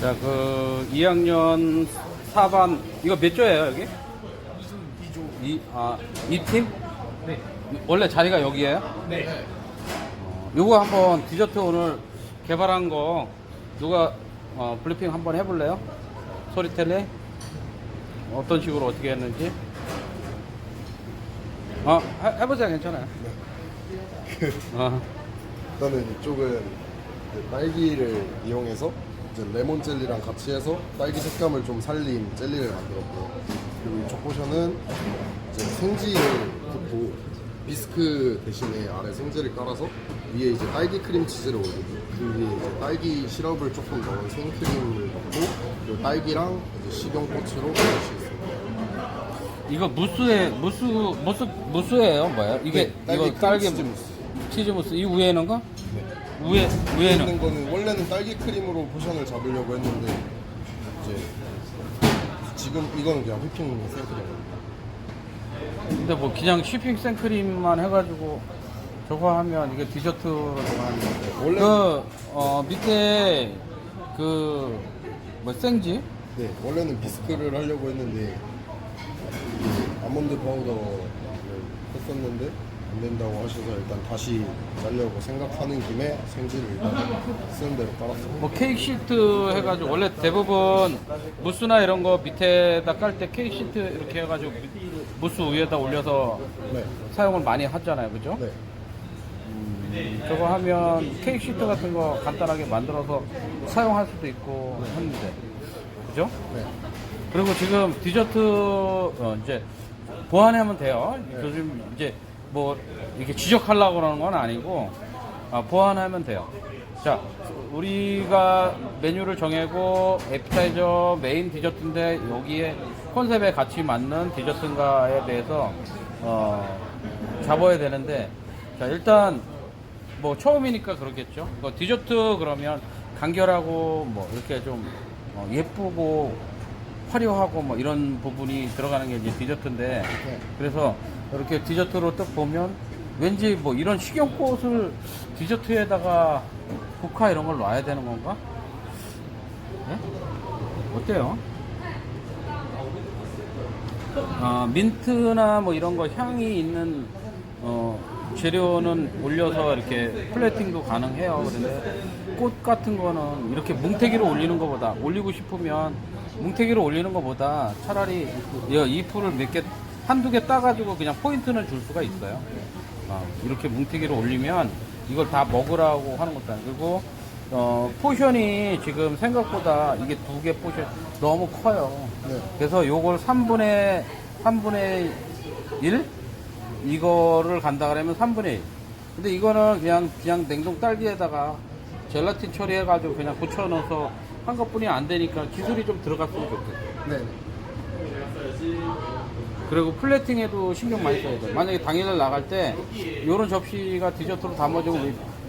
자, 그 2학년 4반 이거 몇 조예요 여기? 2조. 이 아, 이 팀? 네. 원래 자리가 여기예요? 네. 어, 요거 한번 디저트 오늘 개발한 거 누가 어, 블리핑 한번 해 볼래요? 소리텔레 어떤 식으로 어떻게 했는지 어 해, 해보세요 괜찮아요 어, 일단은 이쪽은 이제 딸기를 이용해서 이제 레몬 젤리랑 같이 해서 딸기 색감을 좀 살린 젤리를 만들었고요. 그리고 이쪽 포션은 이제 생지를 붓고 비스크 대신에 아래 생지를 깔아서 위에 이제 딸기 크림 치즈를 올리고 그 위에 이제 딸기 시럽을 조금 넣은 생크림을 넣고 그리고 딸기랑 이제 식용꽃으로 올리시겠습니다. 이거 무스에 무스 무스 무스예요 뭐예요? 이게 네, 딸기 이거 딸기 치즈 무스. 치즈 무스 이 위에는 거? 네. 위에 위에 위에는 있는 거는 원래는 딸기 크림으로 포션을 잡으려고 했는데 이제 지금 이거는 그냥 휘핑 생크림. 근데 뭐 그냥 쉬핑 생크림만 해가지고 저거 하면 이게 디저트로 하는 건데 원래- 그 어, 밑에 그 뭐 생지 네, 원래는 비스크를 하려고 했는데 이게 아몬드 파우더를 했었는데 안 된다고 하셔서 일단 다시 짜려고 생각하는 김에 생지를 일단 쓰는 대로 깔았어요. 뭐 케이크 시트 해가지고 원래 대부분 무스나 이런 거 밑에다 깔 때 케이크 시트 이렇게 해가지고 무스 위에다 올려서 네, 사용을 많이 하잖아요 그죠? 네, 저거 하면 케이크 시트 같은 거 간단하게 만들어서 사용할 수도 있고 했는데 그죠? 네. 그리고 지금 디저트 어, 이제 보완하면 돼요. 요즘 이제 뭐 이렇게 지적하려고 그러는 건 아니고 아, 보완하면 돼요. 자, 우리가 메뉴를 정하고 에피타이저 메인 디저트인데 여기에 컨셉에 같이 맞는 디저트인가에 대해서 어, 잡아야 되는데 자 일단 뭐 처음이니까 그렇겠죠. 뭐 디저트 그러면 간결하고 뭐 이렇게 좀 어, 예쁘고 화려하고 뭐 이런 부분이 들어가는 게 이제 디저트인데 네. 그래서 이렇게 디저트로 딱 보면 왠지 뭐 이런 식용꽃을 디저트에다가 국화 이런 걸 놔야 되는 건가? 네? 어때요? 아, 민트나 뭐 이런 거 향이 있는 어, 재료는 올려서 이렇게 플레팅도 가능해요. 그런데 꽃 같은 거는 이렇게 뭉태기로 올리는 것보다 올리고 싶으면 뭉태기로 올리는 것보다 차라리 이 잎을 몇 개, 한두 개 따가지고 그냥 포인트는 줄 수가 있어요. 아, 이렇게 뭉태기로 올리면 이걸 다 먹으라고 하는 것도 아니고 그리고 어, 포션이 지금 생각보다 이게 두 개 포션 너무 커요. 네. 그래서 요걸 3분의 3분의 1 이거를 간다 그러면 3분의 1. 근데 이거는 그냥 그냥 냉동 딸기에다가 젤라틴 처리해 가지고 그냥 붙여 넣어서 한 것뿐이 안 되니까 기술이 좀 들어갔으면 좋겠어요. 네. 그리고 플레팅에도 신경 많이 써야 돼. 만약에 당일날 나갈 때 요런 접시가 디저트로 담아주고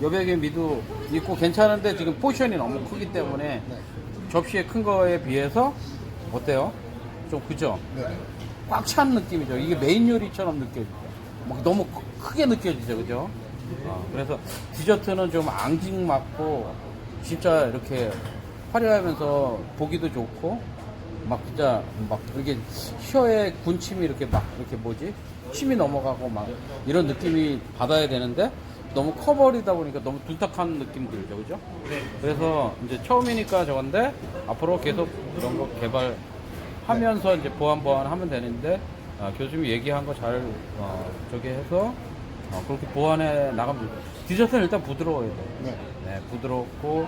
여백의 미도 있고 괜찮은데 지금 포션이 너무 크기 때문에 네. 접시에 큰 거에 비해서 어때요? 좀 그죠? 네. 꽉 찬 느낌이죠. 이게 메인 요리처럼 느껴지죠. 막 너무 크- 크게 느껴지죠, 그죠? 어, 그래서 디저트는 좀 앙증맞고 진짜 이렇게 화려하면서 보기도 좋고 막 진짜 막 이렇게 혀에 군침이 이렇게 막 이렇게 뭐지? 침이 넘어가고 막 이런 느낌이 받아야 되는데 너무 커버리다 보니까 너무 둔탁한 느낌 들죠, 그죠? 네. 그래서 이제 처음이니까 저건데 앞으로 계속 이런 거 개발하면서 이제 보완 보완 하면 되는데 아, 교수님이 얘기한 거잘 어, 저기 해서 어, 그렇게 보완해 나가면 돼요. 디저트는 일단 부드러워야 돼요. 네. 네, 부드럽고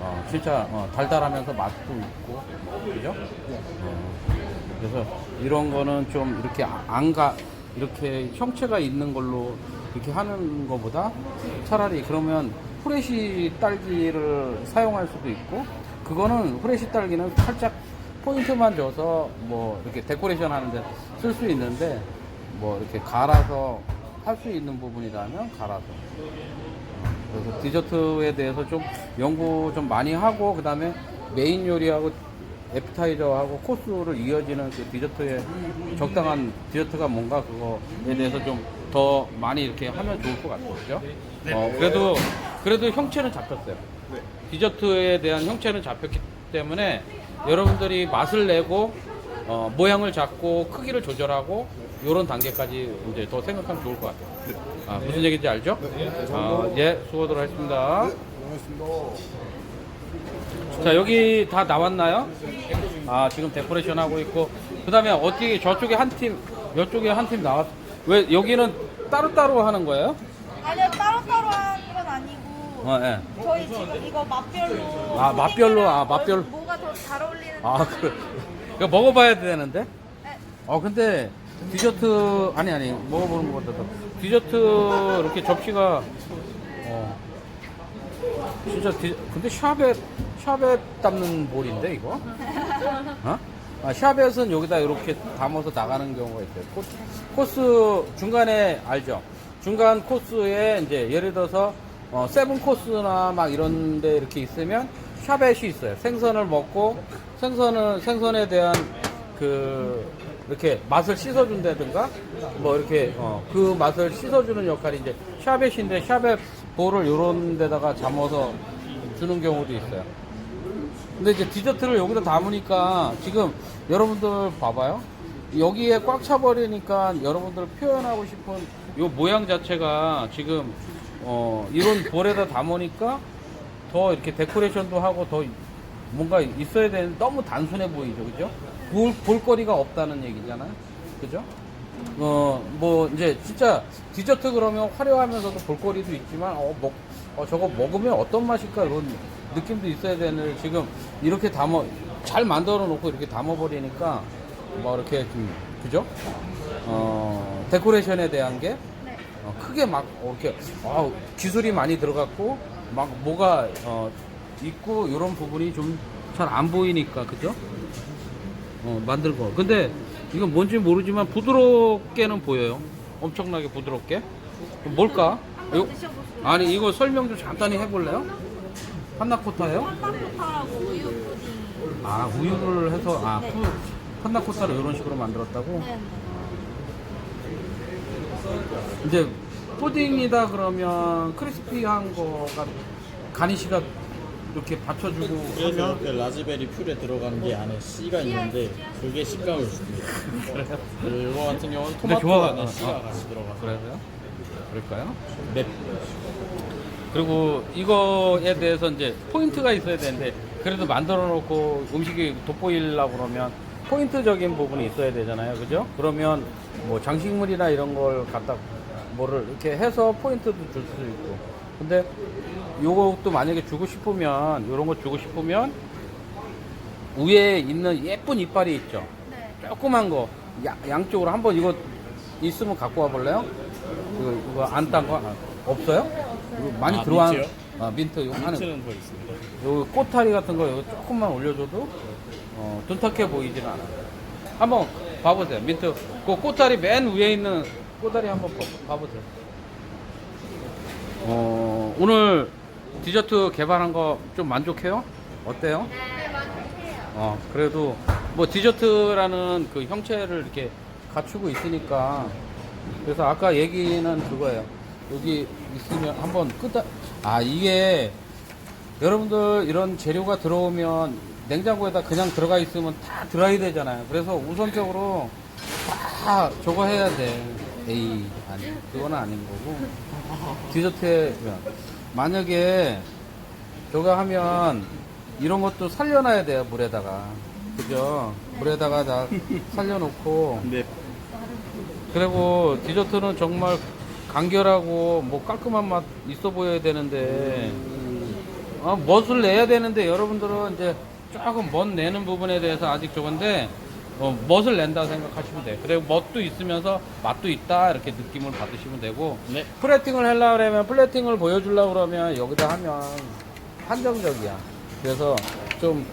어, 진짜 어, 달달하면서 맛도 있고 그죠? 네. 어, 그래서 이런 거는 좀 이렇게 안가 이렇게 형체가 있는 걸로 이렇게 하는 것보다 차라리 그러면 후레쉬 딸기를 사용할 수도 있고 그거는 후레쉬 딸기는 살짝 포인트만 줘서 뭐 이렇게 데코레이션 하는데 쓸 수 있는데 뭐 이렇게 갈아서 할 수 있는 부분이라면 갈아서 그래서 디저트에 대해서 좀 연구 좀 많이 하고 그다음에 메인 요리하고 에피타이저하고 코스를 이어지는 그 디저트의 적당한 디저트가 뭔가 그거에 대해서 좀 더 많이 이렇게 하면 좋을 것 같아요. 그죠? 어, 그래도 그래도 형체는 잡혔어요. 네. 디저트에 대한 형체는 잡혔기 때문에 여러분들이 맛을 내고 어, 모양을 잡고 크기를 조절하고 이런 단계까지 이제 더 생각하면 좋을 것 같아요. 아, 무슨 얘기인지 알죠? 아, 예, 수고들. 고맙습니다. 자, 여기 다 나왔나요? 아, 지금 데코레이션 하고 있고. 그 다음에 어떻게 저쪽에 한 팀, 이쪽에 한 팀 나왔, 왜 여기는 따로따로 하는 거예요? 아니요 따로따로 하는 건 아니고 어, 예. 저희 지금 이거 맛별로 아, 맛별로, 아, 맛별- 뭐가 더 잘 어울리는 아, 그, 이거 먹어봐야 되는데? 네. 어, 근데 디저트, 아니, 아니, 먹어보는 것보다 더. 디저트 이렇게 접시가, 어, 진짜, 디, 근데 샤벳, 샤벳 담는 볼인데, 이거? 어? 아, 샤벳은 여기다 이렇게 담아서 나가는 경우가 있어요. 코스, 코스 중간에 알죠? 중간 코스에 이제 예를 들어서 어, 세븐 코스나 막 이런 데 이렇게 있으면 샤벳이 있어요. 생선을 먹고 생선을 생선에 대한 그 이렇게 맛을 씻어준다든가 뭐 이렇게 어, 그 맛을 씻어주는 역할이 이제 샤벳인데 샤벳 볼을 요런 데다가 잠아서 주는 경우도 있어요. 근데 이제 디저트를 여기다 담으니까 지금 여러분들 봐봐요. 여기에 꽉 차버리니까 여러분들 표현하고 싶은 요 모양 자체가 지금 어 이런 볼에다 담으니까 더 이렇게 데코레이션도 하고 더 뭔가 있어야 되는 너무 단순해 보이죠, 그죠? 볼, 볼거리가 없다는 얘기잖아요, 그죠? 어, 뭐, 이제, 진짜, 디저트 그러면 화려하면서도 볼거리도 있지만, 어, 먹, 어, 저거 먹으면 어떤 맛일까, 이런 느낌도 있어야 되는, 지금, 이렇게 담아, 잘 만들어 놓고 이렇게 담아버리니까, 뭐, 이렇게 좀, 그죠? 어, 데코레이션에 대한 게, 네. 어, 크게 막, 어, 이렇게, 아, 기술이 많이 들어갔고, 막, 뭐가, 어, 있고, 이런 부분이 좀 잘 안 보이니까, 그죠? 어, 만든 거. 근데 이건 뭔지 모르지만 부드럽게는 보여요. 엄청나게 부드럽게. 뭘까? 요- 드셔보세요. 아니, 이거 설명 좀 간단히 해볼래요? 판나코타예요? 한나코타하고 우유 푸딩. 아, 우유를 해서, 아, 네. 푸, 판나코타를 이런 식으로 만들었다고? 네. 이제 푸딩이다 그러면 크리스피한 거가 가니시가 이렇게 받쳐주고 그래서 그 라즈베리 퓨레 들어가는 게 안에 씨가 있는데 그게 식감을 줍니다. 이거 같은 경우는 근데 토마토 좋아. 안에 어, 씨가 어. 같이 들어가서 그래서요? 그럴까요? 맵. 그리고 이거에 대해서 이제 포인트가 있어야 되는데 그래도 만들어 놓고 음식이 돋보이려고 그러면 포인트적인 부분이 있어야 되잖아요. 그죠? 그러면 뭐 장식물이나 이런 걸 갖다 뭐를 이렇게 해서 포인트도 줄 수 있고. 근데 요것도 만약에 주고 싶으면 요런 거 주고 싶으면 위에 있는 예쁜 이빨이 있죠. 네. 조그만 거 야- 양쪽으로 한번 이거 있으면 갖고 와 볼래요? 이거, 이거 안 딴거 아, 없어요? 이거 많이 아, 들어와 민트요? 아, 민트 요 안에 힌트는 더 있습니다. 요 꼬타리 같은 거 이거 조금만 올려줘도 어, 둔탁해 보이진 않아. 한번 봐보세요. 민트 그 꼬타리 맨 위에 있는 꼬다리 한번 봐- 봐보세요. 어, 오늘 디저트 개발한 거 좀 만족해요? 어때요? 네, 만족해요. 어, 그래도 뭐 디저트라는 그 형체를 이렇게 갖추고 있으니까 그래서 아까 얘기는 그거예요. 여기 있으면 한번 끄다 아 이게 여러분들 이런 재료가 들어오면 냉장고에다 그냥 들어가 있으면 다 드라이 되잖아요. 그래서 우선적으로 다 저거 해야 돼. 에이 아니 그건 아닌 거고. 디저트에 만약에 저거 하면 이런 것도 살려놔야 돼요 물에다가. 그죠? 물에다가 다 살려놓고. 네. 그리고 디저트는 정말 간결하고 뭐 깔끔한 맛 있어 보여야 되는데. 어, 멋을 내야 되는데 여러분들은 이제 조금 멋 내는 부분에 대해서 아직 저건데 어, 멋을 낸다 생각하시면 돼요. 그리고 멋도 있으면서 맛도 있다 이렇게 느낌을 받으시면 되고 네. 플레팅을 하려고 그러면 플레팅을 보여주려고 그러면 여기다 하면 한정적이야. 그래서 좀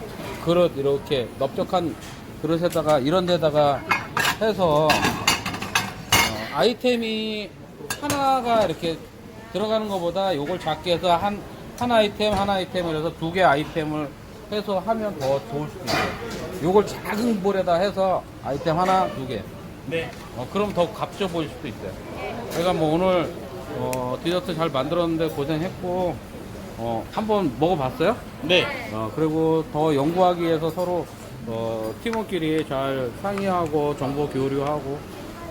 그릇 이렇게 넓적한 그릇에다가 이런 데다가 해서 어, 아이템이 하나가 이렇게 들어가는 것보다 요걸 작게 해서 한, 한 아이템 한 아이템을 해서 두 개 아이템을 해서 하면 더 좋을 수도 있어요. 요걸 작은 볼에다 해서 아이템 하나, 두 개. 네. 어, 그럼 더 값져 보일 수도 있어요. 제가 뭐 오늘 어, 디저트 잘 만들었는데 고생했고 어, 한번 먹어봤어요? 네. 어, 그리고 더 연구하기 위해서 서로 어, 팀원끼리 잘 상의하고 정보 교류하고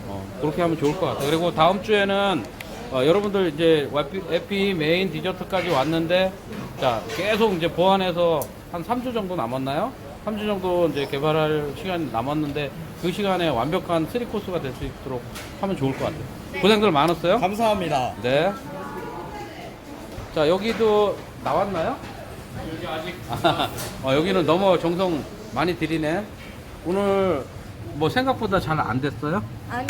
어, 그렇게 하면 좋을 것 같아요. 그리고 다음 주에는 어, 여러분들 이제 와피- 에피 메인 디저트까지 왔는데 자 계속 이제 보완해서 한 3주 정도 남았나요? 3주 정도 이제 개발할 시간이 남았는데 그 시간에 완벽한 3코스가 될 수 있도록 하면 좋을 것 같아요. 고생들 많았어요. 감사합니다. 네. 자, 여기도 나왔나요? 여기 아직. 어, 여기는 너무 정성 많이 들이네. 오늘 뭐 생각보다 잘 안 됐어요? 아니요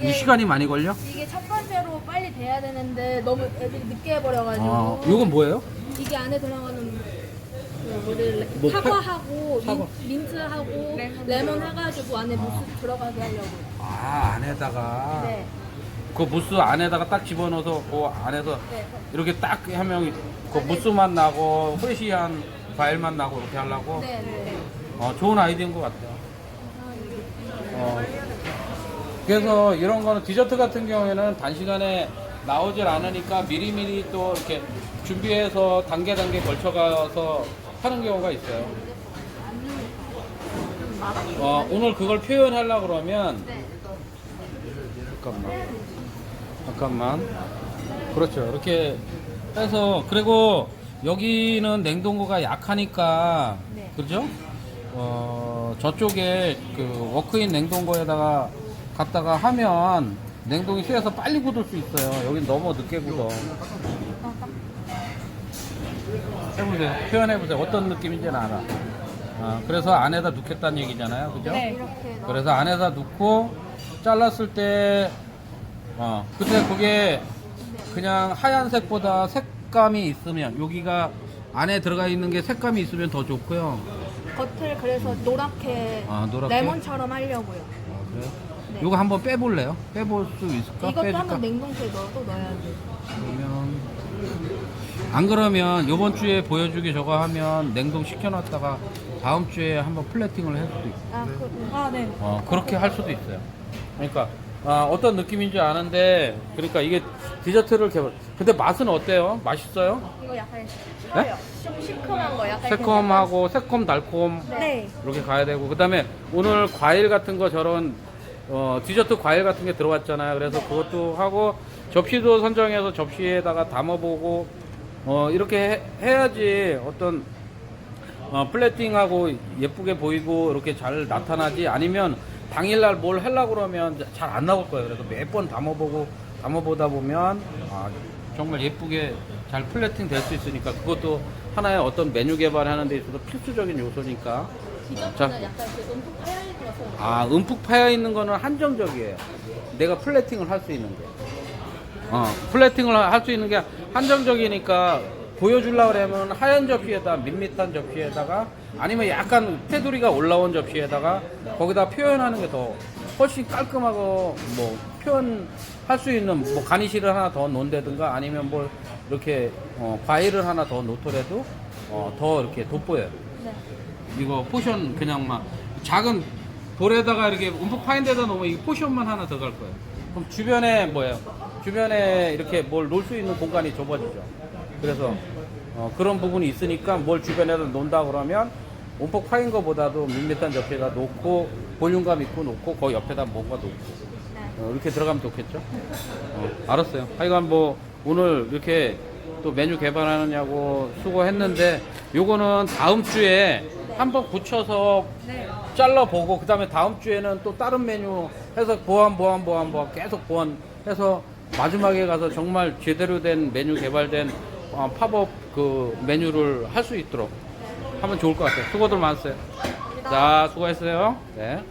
이 이게 시간이 많이 걸려? 이게 첫 번째로 빨리 돼야 되는데 너무 애들이 늦게 해버려가지고 어, 이건 뭐예요? 이게 안에 들어가는 그 뭐를 뭐 사과하고 사과. 민, 민트하고 레몬 해가지고 안에 무스 들어가게 하려고. 아, 안에다가. 네. 그 무스 안에다가 딱 집어넣어서 그 안에서 네. 이렇게 딱 하면 그 무스 맛 나고 프레시한 과일 맛 나고 이렇게 하려고. 네. 네. 어, 좋은 아이디어인 것 같아요. 어, 그래서 이런 거는 디저트 같은 경우에는 단시간에 나오질 않으니까 미리미리 또 이렇게 준비해서 단계 단계 걸쳐가서 하는 경우가 있어요. 어, 오늘 그걸 표현하려고 그러면 잠깐만 잠깐만 그렇죠 이렇게 해서 그리고 여기는 냉동고가 약하니까 네. 그죠? 어 저쪽에 그 워크인 냉동고에다가 갖다가 하면 냉동이 쇠해서 빨리 굳을 수 있어요. 여긴 너무 늦게 굳어. 해보세요. 표현해보세요. 어떤 느낌인지는 알아. 어, 그래서 안에다 넣겠다는 얘기잖아요. 그죠? 네. 이렇게 넣어. 그래서 안에다 넣고 잘랐을 때, 어, 근데 그게 그냥 하얀색보다 색감이 있으면, 여기가 안에 들어가 있는 게 색감이 있으면 더 좋고요. 겉을 그래서 노랗게, 아, 노랗게? 레몬처럼 하려고요. 아, 그래요? 네. 이거 한번 빼볼래요? 빼볼 수 있을까? 이것도 빼줄까? 한번 냉동실에 넣어도 넣어야 돼. 그러면 안 그러면 이번 주에 보여주기 저거 하면 냉동 시켜놨다가 다음 주에 한번 플래팅을 할 수도 있고 아, 그, 아 네. 어, 그렇게 할 수도 있어요. 그러니까 아, 어떤 느낌인지 아는데 그러니까 이게 디저트를 개발. 근데 맛은 어때요? 맛있어요? 이거 약간 싫어요. 좀 시큼한 거 약간. 새콤하고 새콤 달콤 네. 이렇게 가야 되고 그다음에 오늘 과일 같은 거 저런 어, 디저트 과일 같은 게 들어왔잖아요. 그래서 그것도 하고 접시도 선정해서 접시에다가 담아보고 어, 이렇게 해, 야지 어떤 어, 플래팅하고 예쁘게 보이고 이렇게 잘 나타나지 아니면 당일날 뭘 하려고 그러면 잘 안 나올 거예요. 그래서 몇 번 담아보고 담아보다 보면 아, 정말 예쁘게 잘 플래팅 될 수 있으니까 그것도 하나의 어떤 메뉴 개발하는 데 있어서 필수적인 요소니까 자. 약간 그 음식 파열이 들어서. 아, 움푹 파여 있는 거는 한정적이에요. 내가 플래팅을 할 수 있는 게. 어, 플래팅을 할 수 있는 게 한정적이니까 보여주려고 그러면 하얀 접시에다 밋밋한 접시에다가 아니면 약간 테두리가 올라온 접시에다가 거기다 표현하는 게 더 훨씬 깔끔하고 뭐 표현할 수 있는 뭐 가니쉬를 하나 더 놓는다든가 아니면 뭐 이렇게 어, 과일을 하나 더 놓더라도 어, 더 이렇게 돋보여요. 네. 이거 포션 그냥 막 작은 볼에다가 이렇게 움푹 파인 데다 놓으면 이 포션만 하나 더 갈 거예요. 그럼 주변에 뭐예요? 주변에 이렇게 뭘 놓을 수 있는 공간이 좁아지죠. 그래서 어, 그런 부분이 있으니까 뭘 주변에다 놓는다 그러면 움푹 파인 거보다도 밋밋한 접시에다 놓고 볼륨감 있고 놓고 그 옆에다 뭔가 놓고 네. 어, 이렇게 들어가면 좋겠죠? 어, 알았어요. 하여간 뭐 오늘 이렇게 또 메뉴 개발하느냐고 수고했는데 요거는 다음 주에 한번 붙여서 네. 잘라보고 그 다음에 다음 주에는 또 다른 메뉴 해서 보완 보완 보완 보완 계속 보완해서 마지막에 가서 정말 제대로 된 메뉴 개발된 어, 팝업 그 메뉴를 할 수 있도록 하면 좋을 것 같아요. 수고들 많으세요. 자, 수고했어요. 네.